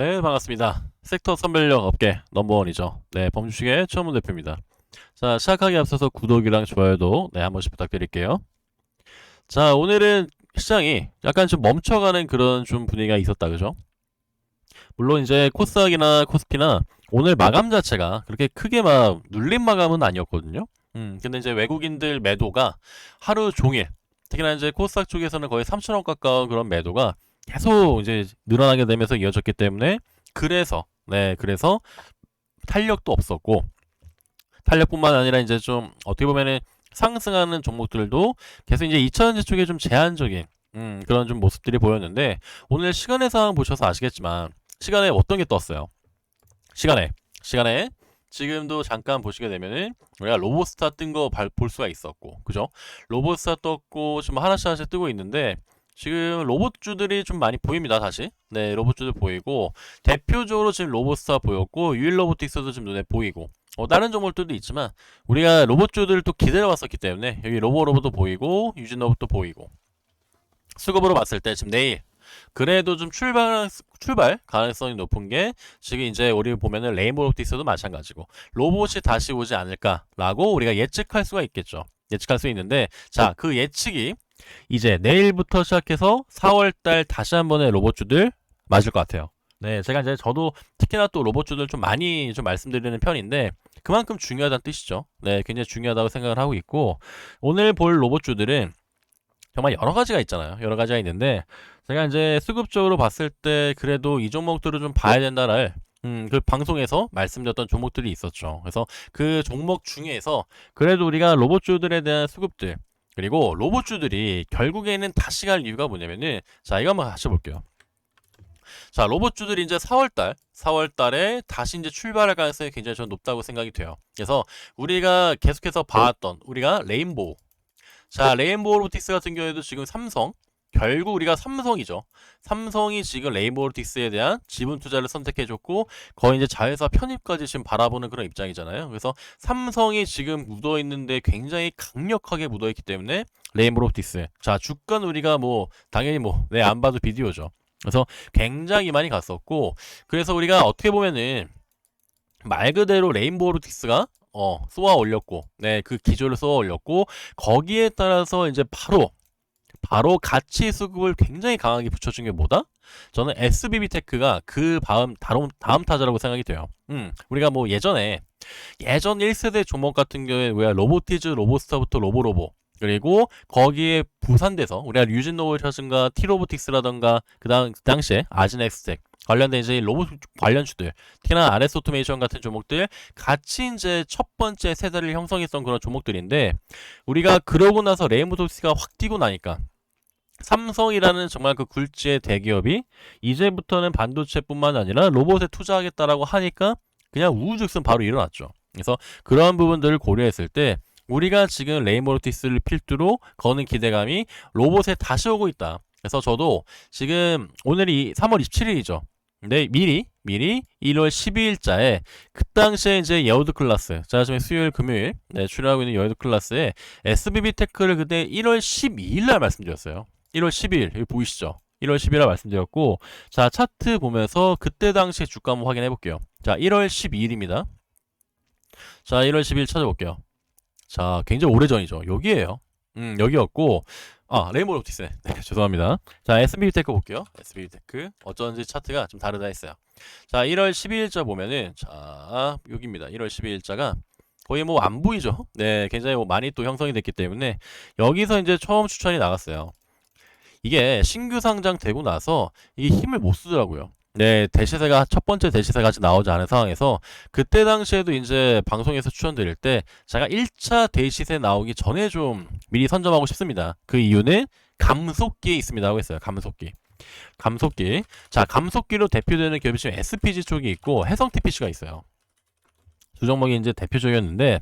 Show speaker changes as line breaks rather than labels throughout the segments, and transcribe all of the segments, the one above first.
네, 반갑습니다. 섹터 선별력 업계 넘버원이죠. 네, 범주식의 최원문 대표입니다. 자, 시작하기 앞서서 구독이랑 좋아요도 네, 한 번씩 부탁드릴게요. 자, 오늘은 시장이 약간 좀 멈춰가는 그런 좀 분위기가 있었다, 그죠? 물론 이제 코스닥이나 코스피나 오늘 마감 자체가 그렇게 크게 막 눌린 마감은 아니었거든요. 음, 근데 이제 외국인들 매도가 하루 종일, 특히나 이제 코스닥 쪽에서는 거의 3천원 가까운 그런 매도가 계속 이제 늘어나게 되면서 이어졌기 때문에 그래서 네 그래서 탄력도 없었고 탄력뿐만 아니라 이제 좀 어떻게 보면은 상승하는 종목들도 계속 이제 2차전지 쪽에 좀 제한적인 음, 그런 좀 모습들이 보였는데 오늘 시간의 상황 보셔서 아시겠지만 시간에 어떤 게 떴어요? 시간에 시간에 지금도 잠깐 보시게 되면은 우리가 로보스타 뜬 거 볼 수가 있었고 그죠? 로보스타 떴고 지금 하나씩 하나씩 뜨고 있는데 지금 로봇주들이 좀 많이 보입니다, 다시. 네, 로봇주들 보이고, 대표적으로 지금 로봇스타 보였고, 유일 로보틱스도 지금 눈에 보이고, 어, 다른 종목들도 있지만, 우리가 로봇주들을 또 기다려왔었기 때문에, 여기 로보로봇도 보이고, 유진 로봇도 보이고, 수급으로 봤을 때 지금 내일, 그래도 좀 출발, 출발 가능성이 높은 게, 지금 이제 우리 보면은 레인보우 로보틱스도 마찬가지고, 로봇이 다시 오지 않을까라고 우리가 예측할 수가 있겠죠. 예측할 수 있는데, 자, 그 예측이, 이제 내일부터 시작해서 4월달 다시 한 번의 로봇주들 맞을 것 같아요. 네, 제가 이제 저도 특히나 또 로봇주들 좀 많이 좀 말씀드리는 편인데 그만큼 중요하다는 뜻이죠. 네, 굉장히 중요하다고 생각을 하고 있고 오늘 볼 로봇주들은 정말 여러 가지가 있잖아요. 여러 가지가 있는데 제가 이제 수급적으로 봤을 때 그래도 이 종목들을 좀 봐야 된다를 음, 그 방송에서 말씀드렸던 종목들이 있었죠. 그래서 그 종목 중에서 그래도 우리가 로봇주들에 대한 수급들 그리고 로봇주들이 결국에는 다시 갈 이유가 뭐냐면은 자 이거 한번 같이 볼게요. 자 로봇주들이 이제 4월달 4월달에 다시 이제 출발할 가능성이 굉장히 좀 높다고 생각이 돼요. 그래서 우리가 계속해서 봐왔던 우리가 레인보우 자 레인보우 로보틱스 같은 경우에도 지금 삼성 결국 우리가 삼성이죠. 삼성이 지금 레인보로틱스에 대한 지분 투자를 선택해줬고 거의 이제 자회사 편입까지 지금 바라보는 그런 입장이잖아요. 그래서 삼성이 지금 묻어 있는데 굉장히 강력하게 묻어 있기 때문에 레인보로틱스. 자 주가는 우리가 뭐 당연히 뭐내안 봐도 비디오죠. 그래서 굉장히 많이 갔었고 그래서 우리가 어떻게 보면은 말 그대로 레인보로틱스가 어 쏘아 올렸고 네 그 기조를 쏘아 올렸고 거기에 따라서 이제 바로 바로 가치 수급을 굉장히 강하게 붙여준 게 뭐다? 저는 SBB테크가 그 다음, 다음, 다음 타자라고 생각이 돼요. 음, 우리가 뭐 예전에, 예전 1세대 종목 같은 경우에 왜 로보티즈, 로보스타부터 로보로보, 그리고 거기에 부산돼서 우리가 유진 로봇이라든가 티로보틱스라든가 그그 당시에 아진엑스텍 관련된 이제 로봇 관련주들, 특히나 RS 오토메이션 같은 종목들 같이 이제 첫 번째 세대를 형성했던 그런 종목들인데 우리가 그러고 나서 레인보도스가 확 뛰고 나니까 삼성이라는 정말 그 굴지의 대기업이 이제부터는 반도체뿐만 아니라 로봇에 투자하겠다라고 하니까 그냥 우후죽순 바로 일어났죠. 그래서 그러한 부분들을 고려했을 때 우리가 지금 레이모르티스를 필두로 거는 기대감이 로봇에 다시 오고 있다. 그래서 저도 지금 오늘이 3월 27일이죠. 네, 미리 미리 1월 12일자에 그 당시에 이제 여우드 클라스 자 지금 수요일 금요일 네, 출연하고 있는 여우드 클라스에 SBB 테크를 그때 1월 12일 날 말씀드렸어요. 1월 12일 여기 보이시죠? 1월 10일 날 말씀드렸고 자 차트 보면서 그때 당시에 주가 한번 확인해 볼게요. 자 1월 12일입니다. 자 1월 12일 찾아볼게요. 자 굉장히 오래전이죠. 여기에요. 음 여기였고 아 레인보우 옵티스 네 죄송합니다. 자 SBB 테크 볼게요. SBB 테크 어쩐지 차트가 좀 다르다 했어요. 자 1월 12일자 보면은 자 여기입니다. 1월 12일자가 거의 뭐 안 보이죠? 네, 굉장히 뭐 많이 또 형성이 됐기 때문에 여기서 이제 처음 추천이 나갔어요. 이게 신규 상장 되고 나서 이게 힘을 못 쓰더라고요. 네, 대시세가 첫 번째 대시세가 아직 나오지 않은 상황에서 그때 당시에도 이제 방송에서 추천드릴 때 제가 1차 대시세 나오기 전에 좀 미리 선점하고 싶습니다. 그 이유는 감속기에 있습니다 하고 했어요. 감속기. 감속기. 자, 감속기로 대표되는 기업이 지금 SPG 쪽이 있고 해성 TPC가 있어요. 두 종목이 이제 대표 적이었는데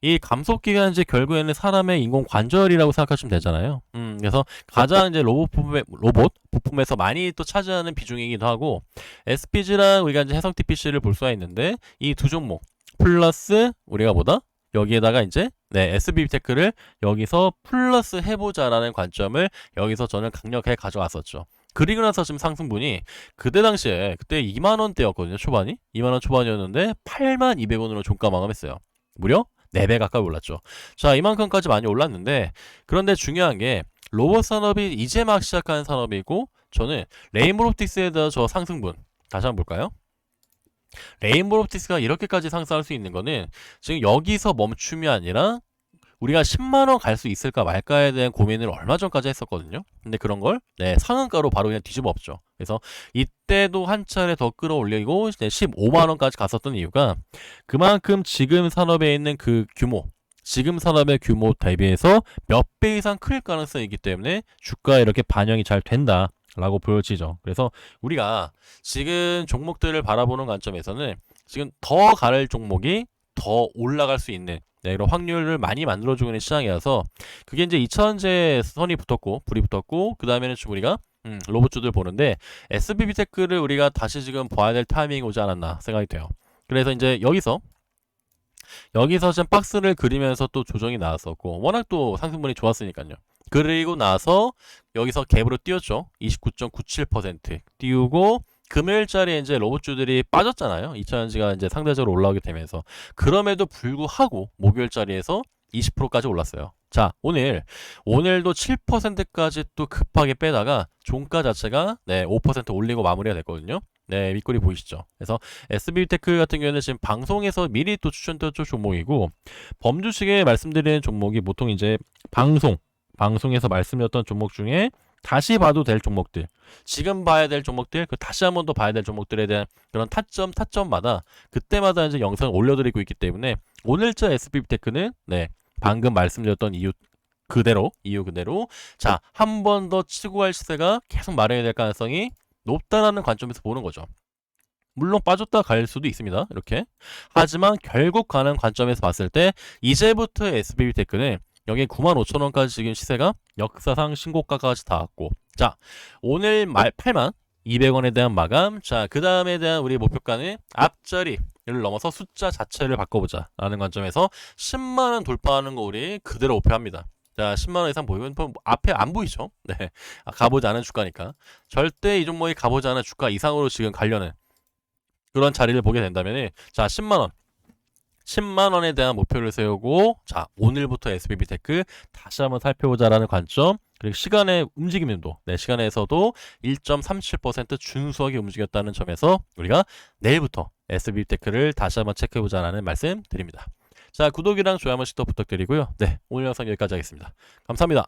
이 감속기가 이제 결국에는 사람의 인공 관절이라고 생각하시면 되잖아요. 음, 그래서 가장 이제 로봇 부품에, 로봇 부품에서 많이 또 차지하는 비중이기도 하고 SPG랑 우리가 이제 해성 TPC를 볼 수가 있는데 이 두 종목 플러스 우리가 뭐다? 여기에다가 이제 네, SB 테크를 여기서 플러스 해보자라는 관점을 여기서 저는 강력하게 가져왔었죠. 그리고 나서 지금 상승분이 그때 당시에 그때 2만 원대였거든요. 초반이 2만 원 초반이었는데 8만 200원으로 종가 마감했어요. 무려 4배 가까이 올랐죠. 자, 이만큼까지 많이 올랐는데 그런데 중요한 게 로봇 산업이 이제 막 시작하는 산업이고 저는 레인보롭틱스에 저 상승분 다시 한번 볼까요? 레인보롭틱스가 이렇게까지 상승할 수 있는 거는 지금 여기서 멈춤이 아니라 우리가 10만 원 갈 수 있을까 말까에 대한 고민을 얼마 전까지 했었거든요. 근데 그런 걸 네, 상한가로 바로 그냥 뒤집어 엎죠. 그래서 이때도 한 차례 더 끌어올리고 이제 15만 원까지 갔었던 이유가 그만큼 지금 산업에 있는 그 규모 지금 산업의 규모 대비해서 몇 배 이상 클 가능성이 있기 때문에 주가에 이렇게 반영이 잘 된다 라고 보여지죠. 그래서 우리가 지금 종목들을 바라보는 관점에서는 지금 더 가를 종목이 더 올라갈 수 있는 네, 이런 확률을 많이 만들어주고 있는 시장이라서 그게 이제 2차전지에 선이 붙었고 불이 붙었고 그 다음에는 우리가 음, 로봇주들 보는데 SBB 테크를 우리가 다시 지금 봐야 될 타이밍이 오지 않았나 생각이 돼요. 그래서 이제 여기서 여기서 지금 박스를 그리면서 또 조정이 나왔었고 워낙 또 상승분이 좋았으니까요. 그리고 나서 여기서 갭으로 띄웠죠. 29.97% 띄우고 금요일자리에 이제 로봇주들이 빠졌잖아요. 2차전지가 이제 상대적으로 올라오게 되면서 그럼에도 불구하고 목요일자리에서 20%까지 올랐어요. 자, 오늘 오늘도 7%까지 또 급하게 빼다가 종가 자체가 네, 5% 올리고 마무리가 됐거든요. 네, 윗꼬리 보이시죠? 그래서 SB테크 같은 경우에는 지금 방송에서 미리 또 추천드렸던 종목이고 범주식에 말씀드리는 종목이 보통 이제 방송 방송에서 말씀드렸던 종목 중에 다시 봐도 될 종목들 지금 봐야 될 종목들 그 다시 한 번 더 봐야 될 종목들에 대한 그런 타점 타점마다 그때마다 이제 영상을 올려드리고 있기 때문에 오늘자 SB테크는 네 방금 말씀드렸던 이유 그대로 이유 그대로 자 한 번 더 치고 갈 시세가 계속 마련이 될 가능성이 높다라는 관점에서 보는 거죠. 물론 빠졌다 갈 수도 있습니다. 이렇게. 하지만 결국 가는 관점에서 봤을 때 이제부터 SBB 테크는 여기 95,000원까지 지금 시세가 역사상 신고가까지 닿았고. 자 오늘 말 8만 200원에 대한 마감. 자그 다음에 대한 우리 목표가는 앞자리 를 넘어서 숫자 자체를 바꿔보자 라는 관점에서 10만원 돌파하는 거 우리 그대로 목표합니다. 자 10만원 이상 보이면 뭐 앞에 안 보이죠? 네. 아, 가보지 않은 주가니까. 절대 이 종목이 가보지 않은 주가 이상으로 지금 가려는 그런 자리를 보게 된다면 자 10만원 10만 원에 대한 목표를 세우고 자 오늘부터 SBB 테크 다시 한번 살펴보자라는 관점 그리고 시간의 움직임도 네 시간에서도 1.37% 준수하게 움직였다는 점에서 우리가 내일부터 SBB 테크를 다시 한번 체크해보자라는 말씀 드립니다. 자 구독이랑 좋아요 한 번씩 더 부탁드리고요. 네 오늘 영상 여기까지 하겠습니다. 감사합니다.